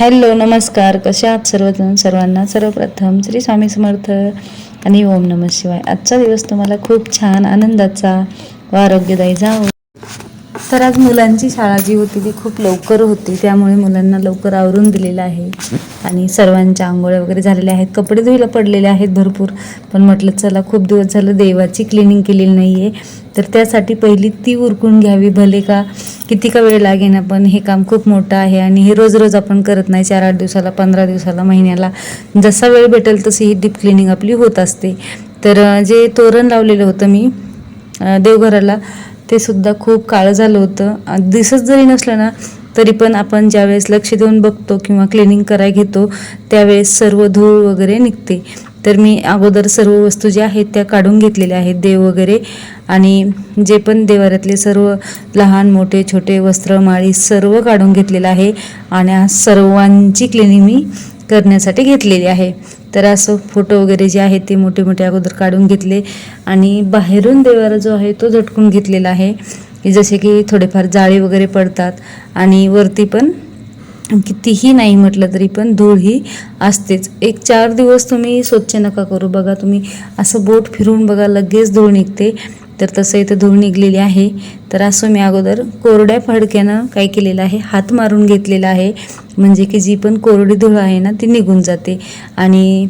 Hello नमस्कार. कसे आहात सर्वजण? सर्वांना सर्वप्रथम श्री स्वामी समर्थ आणि ओम नम शिवाय. आजचा दिवस तुम्हाला खूप छान आनंदाचा व आरोग्यदायी जावो. तर आज मुलांची शाळा जी होती ती खूप लवकर होती. त्यामुळे मुलांना लवकर आवरून दिलेलं आहे. आणि सर्वांच्या आंघोळ्या वगैरे झालेल्या आहेत. कपडे धुईला पडलेले आहेत भरपूर. पण म्हटलं चला खूप दिवस झालं देवाची क्लिनिंग केलेली नाही आहे तर त्यासाठी पहिली ती उरकून घ्यावी भले का किती का वेळ लागेन पण हे काम खूप मोठं आहे. आणि हे रोज रोज आपण करत नाही. चार आठ दिवसाला पंधरा दिवसाला महिन्याला. जसा वेळ भेटेल तशी ही डीप क्लिनिंग आपली होत असते. तर जे तोरण लावलेलं होतं मी देवघराला ते सुद्धा खूप काळं झालं होतं. दिसत जरी नसलं ना तरी पण आपण ज्यावेळेस लक्ष देऊन बघतो किंवा क्लिनिंग कराय घेतो त्यावेळेस सर्व धूळ वगैरे निघते. तर मी अगोदर सर्व वस्तू ज्या आहेत त्या काढून घेतलेल्या आहेत देव वगैरे. आणि जे पण देवाऱ्यातले सर्व लहान मोठे छोटे वस्त्र माळी सर्व काढून घेतलेलं आहे. आणि सर्वांची क्लिनिंग मी करण्यासाठी घेतलेली आहे. तर असं फोटो वगैरे जे आहेत ते मोठे मोठे अगोदर काढून घेतले आणि बाहेरून देवारा जो आहे तो झटकून घेतलेला आहे. की जसे की थोडेफार जाळे वगैरे पडतात आणि वरती पण कितीही नाही म्हटलं तरी पण धूळ ही असतेच. एक चार दिवस तुम्ही स्वच्छ नका करू. बघा तुम्ही असं बोट फिरून बघा लगेच धूळ निघते. तर तसं इथं धूळ निघलेली आहे. तर असं मी अगोदर कोरड्या फडक्यानं काय केलेलं आहे हात मारून घेतलेला आहे. म्हणजे की जी पण कोरडी धूळ आहे ना ती निघून जाते. आणि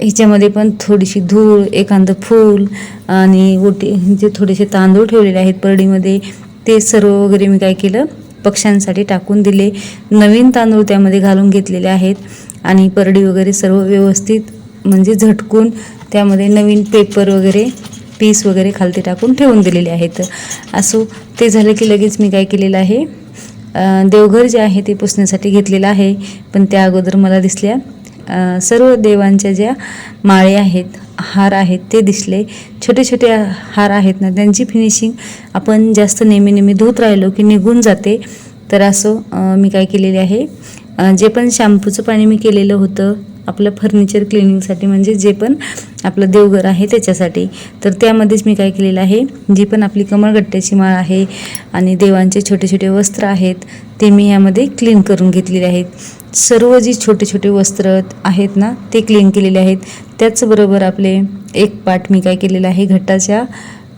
ह्याच्यामध्ये पण थोडीशी धूळ एखादं फूल आणि ओटी जे थोडेसे तांदूळ ठेवलेले आहेत परडीमध्ये ते सर्व वगैरे मी काय केलं पक्ष्यांसाठी टाकून दिले. नवीन तांदूळ त्यामध्ये घालून घेतलेले आहेत. आणि परडी वगैरे सर्व व्यवस्थित म्हणजे झटकून त्यामध्ये नवीन पेपर वगैरे पीस वगैरे खालती टाकून ठेवून दिलेले आहेत. असो ते झालं की लगेच मी काय केलेलं आहे? देवघर जे आहे ते पुसण्यासाठी घेतलेलं आहे. पण त्या अगोदर मला दिसल्या सर्व देवांच्या ज्या माळे आहेत हार आहेत ते दिसले. छोटे छोटे हार आहेत ना त्यांची फिनिशिंग आपण जास्त नेहमी नेहमी धुत राहिलो की निघून जाते. तर असं मी काय केलेले आहे? जे पण शॅम्पूचं पाणी मी केलेलं होतं आपलं फर्निचर क्लिनिंगसाठी म्हणजे जे पण आपलं देवघर आहे त्याच्यासाठी. तर त्यामध्येच मी काय केलेलं आहे जी पण आपली कमळगट्ट्याची माळ आहे आणि देवांचे छोटे छोटे वस्त्र आहेत ते मी यामध्ये क्लीन करून घेतलेले आहेत. सर्व जी छोटे छोटे वस्त्र आहेत ना ते क्लीन केलेले आहेत. त्याचबरोबर आपले एक पाठ मी काय केलेलं आहे घटाच्या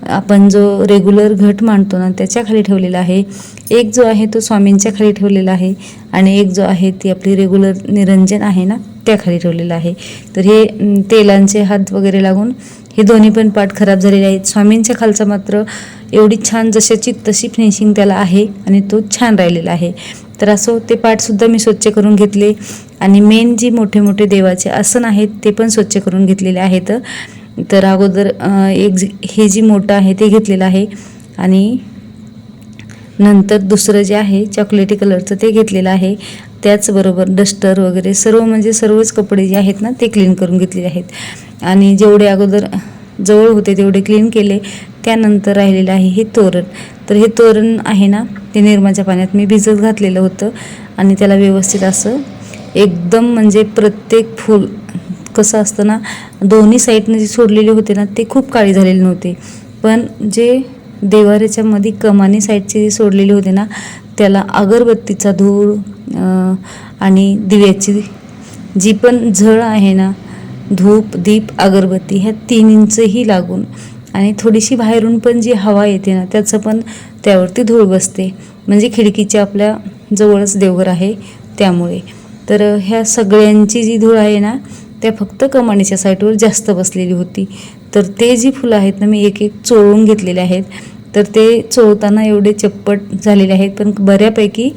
आपण जो रेग्युलर घट मांडतो ना त्याच्याखाली ठेवलेला आहे. एक जो आहे तो स्वामींच्या खाली ठेवलेला आहे आणि एक जो आहे ती आपली रेग्युलर निरंजन आहे ना त्या खाली ठेवलेला आहे. तर हे तेलांचे हात वगैरे लागून हे दोन्ही पण पाठ खराब झालेले आहेत. स्वामींच्या खालचा मात्र एवढी छान जशाची तशी फिनिशिंग त्याला आहे आणि तो छान राहिलेला आहे. तर असं ते पाठसुद्धा मी स्वच्छ करून घेतले आणि मेन जी मोठे मोठे देवाचे आसन आहेत ते पण स्वच्छ करून घेतलेले आहेत. तर अगोदर एक जी- हे जी मोठं आहे ते घेतलेलं आहे आणि नंतर दुसरं जे आहे चॉकलेटी कलरचं ते घेतलेलं आहे. त्याचबरोबर डस्टर वगैरे सर्व म्हणजे सर्वच कपडे जे आहेत ना ते क्लीन करून घेतलेले आहेत. आणि जेवढे अगोदर जवळ होते तेवढे क्लीन केले. त्यानंतर राहिलेलं आहे हे तोरण. तर हे तोरण आहे ना ते निर्माच्या पाण्यात मी भिजत घातलेलं होतं आणि त्याला व्यवस्थित असं एकदम म्हणजे प्रत्येक फूल कसं असतं ना दोन्ही साईडने जे सोडलेले होते ना ते खूप काळी झालेले नव्हते. पण जे देवाऱ्याच्या मध्ये कमानी साईडचे जे सोडलेले होते ना त्याला अगरबत्तीचा धूळ आणि दिव्याची जी पण झळ आहे ना धूप दीप अगरबत्ती ह्या तिन्हींचंही लागून आणि थोडीशी बाहेरून पण जी हवा येते ना त्याचं पण त्यावरती धूळ बसते. म्हणजे खिडकीच्या आपल्या जवळच देवघर आहे त्यामुळे. तर ह्या सगळ्यांची जी धूळ आहे ना त्या फक्त कमानीच्या साईटवर जास्त बसलेली होती. तर ते जी फुलं आहेत ना मी एक एक चोळून घेतलेले आहेत. तर ते चोळताना एवढे चप्पट झालेले आहेत पण बऱ्यापैकी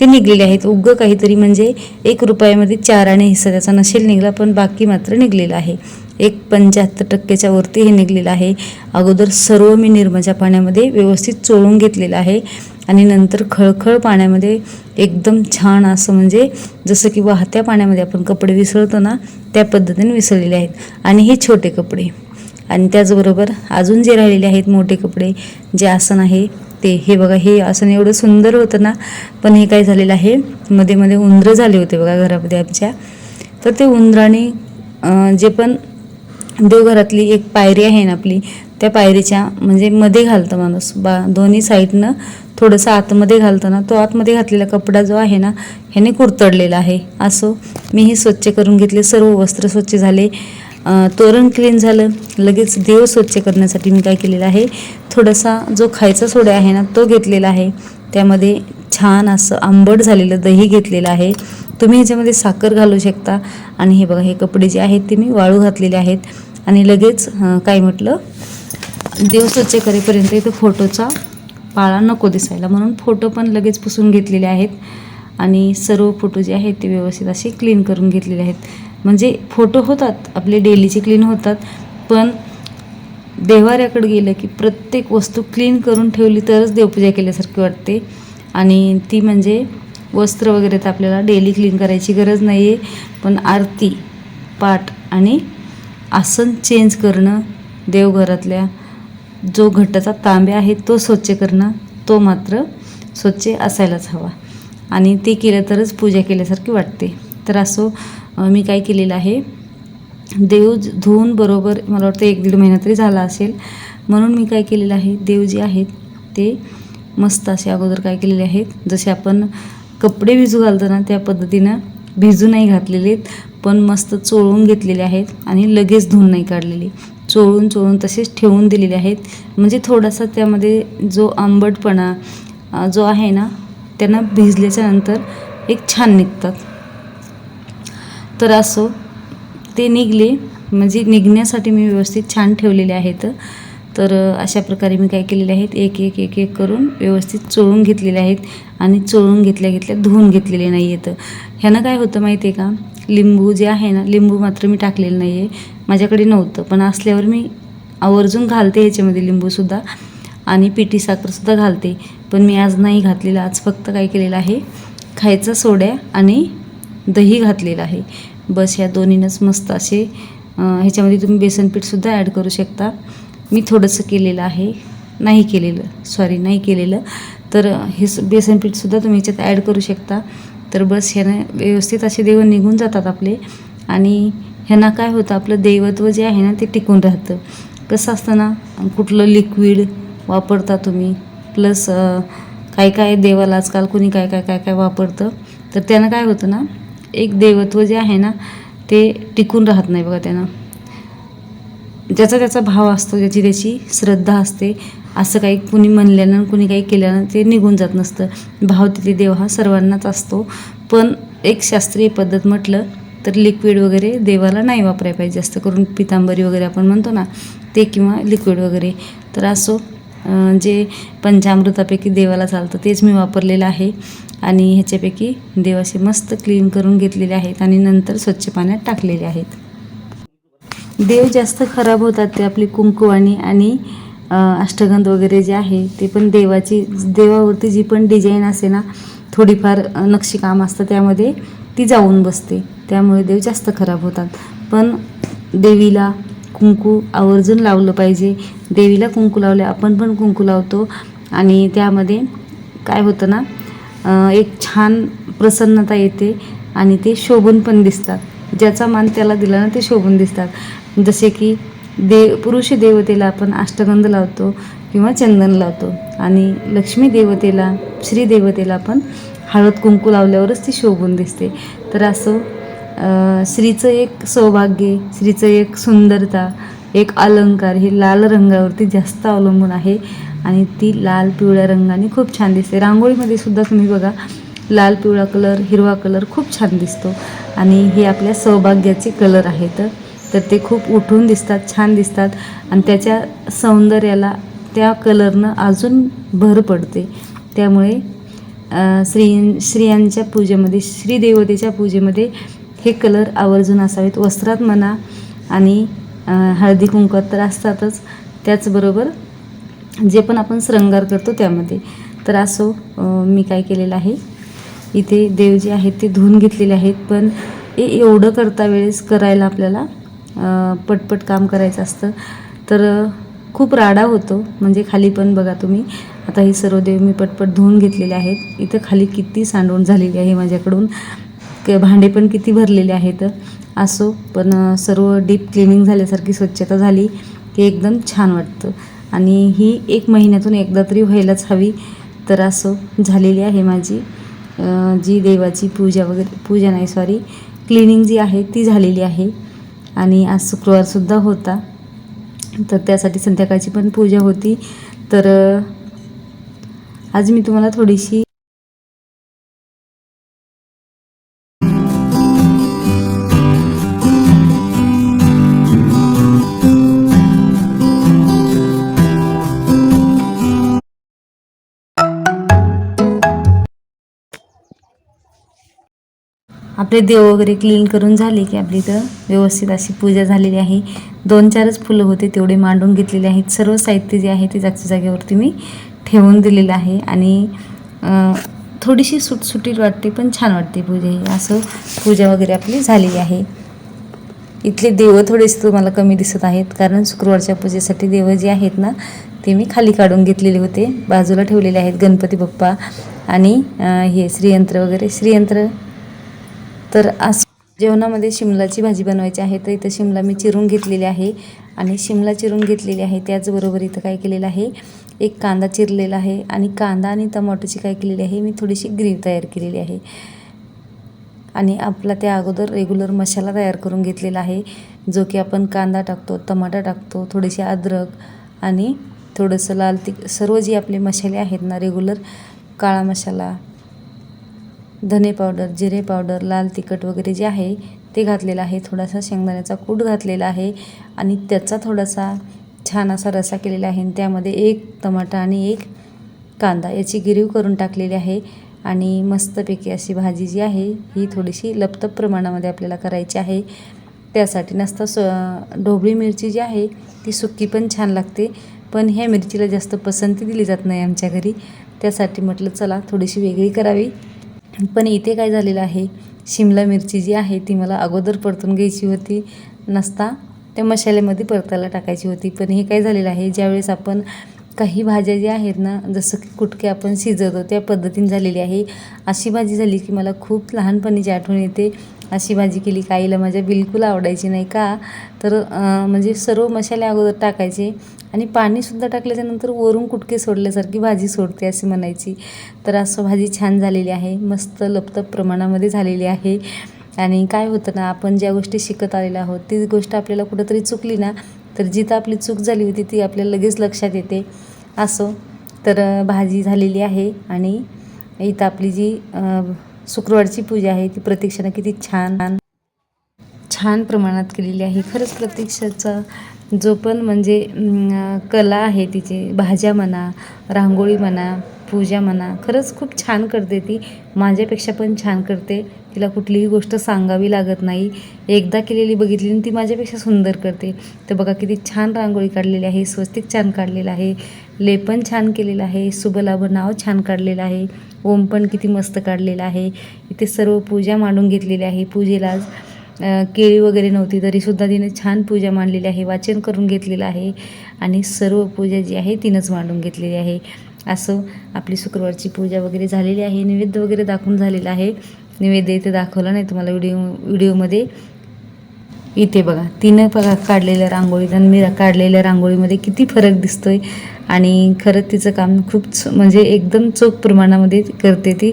ते निघलेले आहेत. उगं काहीतरी म्हणजे एक रुपयामध्ये चार आणि हिस्सा त्याचा नसेल निघला पण बाकी मात्र निघलेला आहे. एक पंच्याहत्तर टक्क्याच्या वरती हे निघलेलं आहे. अगोदर सर्व मी निर्माच्या पाण्यामध्ये व्यवस्थित चोळून घेतलेलं आहे. आणि नंतर खळखळ पाण्यामध्ये एकदम छान असं म्हणजे जसं की वाहत्या पाण्यामध्ये आपण कपडे विसळतो ना त्या पद्धतीने विसळलेले आहेत. आणि हे छोटे कपडे. आणि त्याचबरोबर अजून जे राहिलेले आहेत मोठे कपडे जे आसन आहे ते हे बघा हे आसन एवढं सुंदर होतं ना पण हे काय झालेलं आहे मध्ये मध्ये उंदरं झाले होते बघा घरामध्ये आमच्या. तर ते उंदराने जे पण देवघरातली एक पायरी आहे ना आपली त्या पायरीच्या म्हणजे मध्ये घालतं माणूस. बा दोन्ही साईडनं थोडंसं आतमध्ये घालताना तो आतमध्ये घातलेला कपडा जो आहे ना ह्याने कुरतडलेला आहे. असो मी हे स्वच्छ करून घेतले सर्व वस्त्र स्वच्छ झाले. तोरण क्लीन झालं. लगेच देव स्वच्छ करण्यासाठी मी काय केलेलं आहे थोडासा जो खायचा सोडा आहे ना तो घेतलेला आहे. त्यामध्ये छान असं आंबट झालेलं दही घेतलेलं आहे. तुम्ही ह्याच्यामध्ये साखर घालू शकता. आणि हे बघा हे कपडे जे आहेत ते मी वाळू घातलेले आहेत. आणि लगेच काय म्हटलं? देव स्वच्छ करेपर्यंत इथं फोटोचा पाळा नको दिसायला. म्हणून फोटो पण लगेच पुसून घेतलेले आहेत. आणि सर्व फोटो जे आहेत ते व्यवस्थित असे क्लीन करून घेतलेले आहेत. म्हणजे फोटो होतात आपले डेलीचे क्लीन होतात. पण देवाऱ्याकडे गेलं की प्रत्येक वस्तू क्लीन करून ठेवली तरच देवपूजा केल्यासारखी वाटते. आणि ती म्हणजे वस्त्र वगैरे तर आपल्याला डेली क्लीन करायची गरज नाही आहे पण आरती पाठ आणि आसन चेंज करणं देवघरातल्या जो घट्टाचा तांब्या आहे तो स्वच्छ करणं तो मात्र स्वच्छ असायलाच हवा. आणि ते केलं तरच पूजा केल्यासारखी वाटते. तर असो मी काय केलेलं आहे देव धुवून बरोबर मला वाटतं एक दीड महिना तरी झाला असेल. म्हणून मी काय केलेलं आहे देव जे आहेत ते मस्त असे अगोदर काय केलेले आहेत. जसे आपण कपडे भिजू घालतो ना त्या पद्धतीनं भिजू नाही घातलेले आहेत, पण मस्त चोळून घेतलेले आहेत आणि लगेच धुवून नाही काढलेली. चोळून चोळून तसेच ठेवून दिलेले आहेत. म्हणजे थोडासा त्यामध्ये जो आंबटपणा जो आहे ना त्यांना भिजल्याच्या नंतर एक छान निघतात. तर असो ते निघले म्हणजे निघण्यासाठी मी व्यवस्थित छान ठेवलेले आहेत. तर अशा प्रकारे मी काय केलेले आहेत एक एक एक एक करून व्यवस्थित चोळून घेतलेले आहेत आणि चोळून घेतल्या घेतल्या धुवून घेतलेले नाही आहेत ह्यानं काय होतं माहिती आहे का? लिंबू जे आहे ना लिंबू मात्र मी टाकलेलं नाही आहे माझ्याकडे नव्हतं पण असल्यावर मी आवर्जून घालते ह्याच्यामध्ये लिंबूसुद्धा आणि पिठी साखरसुद्धा घालते. पण मी आज नाही घातलेलं आज फक्त काय केलेलं आहे खायचा सोड्या आणि दही घातलेलं आहे. बस ह्या दोन्हीनंच मस्त असे ह्याच्यामध्ये तुम्ही बेसनपीठसुद्धा ॲड करू शकता. मी थोडंसं केलेलं आहे. नाही केलेलं. सॉरी नाही केलेलं. तर हे स- बेसनपीठसुद्धा तुम्ही याच्यात ॲड करू शकता. तर बस ह्यानं व्यवस्थित असे देव निघून जातात आपले. आणि ह्यांना काय होतं आपलं दैवत्व जे आहे ना ते टिकून राहतं. कसं असतं ना कुठलं लिक्विड वापरता तुम्ही प्लस काय काय देवाला आजकाल कोणी काय काय काय काय वापरतं. तर त्यानं काय होतं ना एक दैवत्व जे आहे ना ते टिकून राहत नाही बघा त्यानं. ज्याचा त्याचा भाव असतो ज्याची त्याची श्रद्धा असते असं काही कुणी म्हणल्यानं कुणी काही केल्यानं ते निघून जात नसतं. भाव तिथे देव हा सर्वांनाच असतो. पण एक शास्त्रीय पद्धत म्हटलं तर लिक्विड वगैरे देवाला नाही वापरायला पाहिजे. जास्त करून पितांबरी वगैरे आपण म्हणतो ना ते किंवा लिक्विड वगैरे. तर असो जे पंचामृतापैकी देवाला चालतं तेच मी वापरलेलं आहे. आणि ह्याच्यापैकी देवाचे मस्त क्लीन करून घेतलेले आहेत आणि नंतर स्वच्छ पाण्यात टाकलेले आहेत. देव जास्त खराब होतात ते आपली कुंकुवाणी आणि अष्टगंध वगैरे जे आहे ते पण देवाची देवावरती जी पण डिझाईन असते ना थोडीफार नक्षीकाम असतं त्यामध्ये ती जाऊन बसते. त्यामुळे देव जास्त खराब होतात. पण देवीला कुंकू आवर्जून लावलं पाहिजे. देवीला कुंकू लावले आपण पण कुंकू लावतो. आणि त्यामध्ये काय होतं ना एक छान प्रसन्नता येते आणि ते शोभून पण दिसतात. ज्याचा मान त्याला दिला ना ते शोभून दिसतात. जसे की देव पुरुष देवतेला आपण अष्टगंध लावतो किंवा चंदन लावतो. आणि लक्ष्मी देवतेला श्री देवतेला आपण हळद कुंकू लावल्यावरच ती शोभून दिसते. तर असं स्त्रीचं एक सौभाग्य स्त्रीचं एक सुंदरता एक अलंकार हे लाल रंगावरती जास्त अवलंबून आहे. आणि ती लाल पिवळ्या रंगाने खूप छान दिसते. रांगोळीमध्ये सुद्धा तुम्ही बघा लाल पिवळा कलर हिरवा कलर खूप छान दिसतो. आणि हे आपल्या सौभाग्याचे कलर आहेत. तर ते खूप उठून दिसतात छान दिसतात. आणि त्याच्या सौंदर्याला त्या कलरनं अजून भर पडते. त्यामुळे अ, स्त्री स्त्रियांच्या पूजेमध्ये श्रीदेवतेच्या पूजेमध्ये हे कलर आवर्जून असावेत. वस्त्रात म्हणा आणि हळदी कुंकवात तर असतातच. त्याचबरोबर जे पण आपण श्रंगार करतो त्यामध्ये. तर असो मी काय केलेलं आहे? इथे देव जे आहेत ते धुवून घेतलेले आहेत पण एवढं करता वेळेस करायला आपल्याला पटपट काम करायचं असतं. तर खूप राडा होतो. म्हणजे खाली पण बघा तुम्ही आता हे सर्व देव मी पटपट धुवून घेतलेले आहेत. इथं खाली किती सांडवण झालेली आहे माझ्याकडून. क भांडे पण किती भरलेले आहेत. असो पण सर्व डीप क्लिनिंग झाल्यासारखी स्वच्छता झाली की एकदम छान वाटतं. आणि ही एक महिन्यातून एकदा तरी व्हायलाच हवी. तर असो झालेली आहे माझी. जी देवाची पूजा वगैरे पूजा नाही सॉरी क्लिनिंग जी आहे ती झालेली आहे. आणि आज शुक्रवारसुद्धा होता. तर त्यासाठी संध्याकाळची पण पूजा होती. तर आज मी तुम्हाला थोडीशी आपले देव वगैरे क्लीन करून झाले की आपली इथं व्यवस्थित अशी पूजा झालेली आहे. दोन चारच फुलं होते तेवढे मांडून घेतलेले आहेत. सर्व साहित्य जे आहे ते जागच्या जागेवरती मी ठेवून दिलेलं आहे आणि थोडीशी सुटसुटीत वाटते पण छान वाटते पूजा. ही असं पूजा वगैरे आपली झालेली आहे. इथले देव थोडेसे तुम्हाला कमी दिसत आहेत कारण शुक्रवारच्या पूजेसाठी देव जे आहेत ना ते मी खाली काढून घेतलेले होते. बाजूला ठेवलेले आहेत गणपती बाप्पा आणि हे श्रीयंत्र वगैरे. श्रीयंत्र तर आज जेवणामध्ये शिमलाची भाजी बनवायची आहे तर इथं शिमला मी चिरून घेतलेली आहे. आणि शिमला चिरून घेतलेली आहे त्याचबरोबर इथं काय केलेलं आहे एक कांदा चिरलेला आहे आणि कांदा आणि टमाटोची काय केलेली आहे मी थोडीशी ग्रीव तयार केलेली आहे. आणि आपला त्या अगोदर रेग्युलर मसाला तयार करून घेतलेला आहे जो की आपण कांदा टाकतो टमाटा टाकतो थोडेसे अद्रक आणि थोडंसं लाल तिख सर्व जे आपले मसाले आहेत ना रेग्युलर काळा मसाला धने पावडर जिरे पावडर लाल तिखट वगैरे जे आहे ते घातलेलं आहे. थोडासा शेंगदाण्याचा कूट घातलेला आहे. आणि त्याचा थोडासा छान असा रसा केलेला आहे. आणि त्यामध्ये एक टमाटा आणि एक कांदा याची गिरीव करून टाकलेली आहे. आणि मस्तपैकी अशी भाजी जी आहे ही थोडीशी लपतप प्रमाणामध्ये आपल्याला करायची आहे. त्यासाठी नसता स ढोबळी मिरची जी आहे ती सुक्की पण छान लागते. पण ह्या मिरचीला जास्त पसंती दिली जात नाही आमच्या घरी. त्यासाठी म्हटलं चला थोडीशी वेगळी करावी. पण इथे काय झालेलं आहे? शिमला मिरची जी आहे ती मला अगोदर परतून घ्यायची होती. नसता त्या मसाल्यामध्ये परतायला टाकायची होती. पण हे काय झालेलं आहे ज्यावेळेस आपण काही भाज्या ज्या आहेत ना जसं की कुटके आपण शिजवतो त्या पद्धतीने झालेली आहे. अशी भाजी झाली की मला खूप लहानपणीची आठवण येते. अशी भाजी केली का आईला माझ्या बिलकुल आवडायची नाही का? तर म्हणजे सर्व मसाले अगोदर टाकायचे आणि पाणीसुद्धा टाकल्याच्यानंतर वरून कुटके सोडल्यासारखी भाजी सोडते अशी म्हणायची. तर असं भाजी छान झालेली आहे मस्त लपतप प्रमाणामध्ये झालेली आहे. आणि काय होतं ना आपण ज्या गोष्टी शिकत आलेलो आहोत ती गोष्ट आपल्याला कुठंतरी चुकली ना तर जिथं आपली चूक झाली होती ती आपल्याला लगेच लक्षात येते. असो. तर भाजी झालेली आहे आणि इथं आपली जी शुक्रवारची पूजा आहे. ती प्रत्यक्षानं किती छान छान प्रमाणात केलेली आहे. खरंच प्रत्यक्षाचा जो पण म्हणजे कला आहे तिचे भाज्या म्हणा रांगोळी म्हणा पूजा म्हणा खरंच खूप छान करते ती. माझ्यापेक्षा पण छान करते. तिला कुठलीही गोष्ट सांगावी लागत नाही. एकदा केलेली बघितली आणि ती माझ्यापेक्षा सुंदर करते. तर बघा किती छान रांगोळी काढलेली आहे स्वस्तिक छान काढलेलं आहे. लेपन छान केलेलं आहे. सुबलाभ नाव छान काढलेलं आहे. ओम पण किती मस्त काढलेलं आहे. इथे सर्व पूजा मांडून घेतलेली आहे. पूजेला आज केळी वगैरे नव्हती तरीसुद्धा तिने छान पूजा मांडलेली आहे. वाचन करून घेतलेलं आहे. आणि सर्व पूजा जी आहे तिनंच मांडून घेतलेली आहे. असं आपली शुक्रवारची पूजा वगैरे झालेली आहे. नैवेद्य वगैरे दाखवून झालेलं आहे. नैवेद्य इथे दाखवलं नाही तुम्हाला व्हिडिओ व्हिडिओमध्ये. इथे बघा तिनं बघा काढलेल्या रांगोळीत आणि मी काढलेल्या रांगोळीमध्ये किती फरक दिसतोय. आणि खरंच तिचं काम खूप च- म्हणजे एकदम चोख प्रमाणामध्ये करते ती.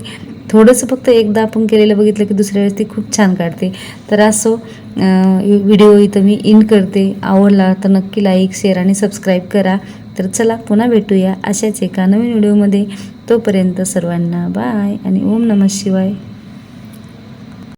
थोडंसं फक्त एकदा आपण केलेलं बघितलं की दुसऱ्या वेळेस ती खूप छान काढते. तर असो व्हिडिओ इथं मी इन करते. आवडला तर नक्की लाईक शेअर आणि सबस्क्राईब करा. तर चला पुन्हा भेटूया अशाच एका नवीन व्हिडिओमध्ये. तोपर्यंत सर्वांना बाय आणि ओम नमः शिवाय.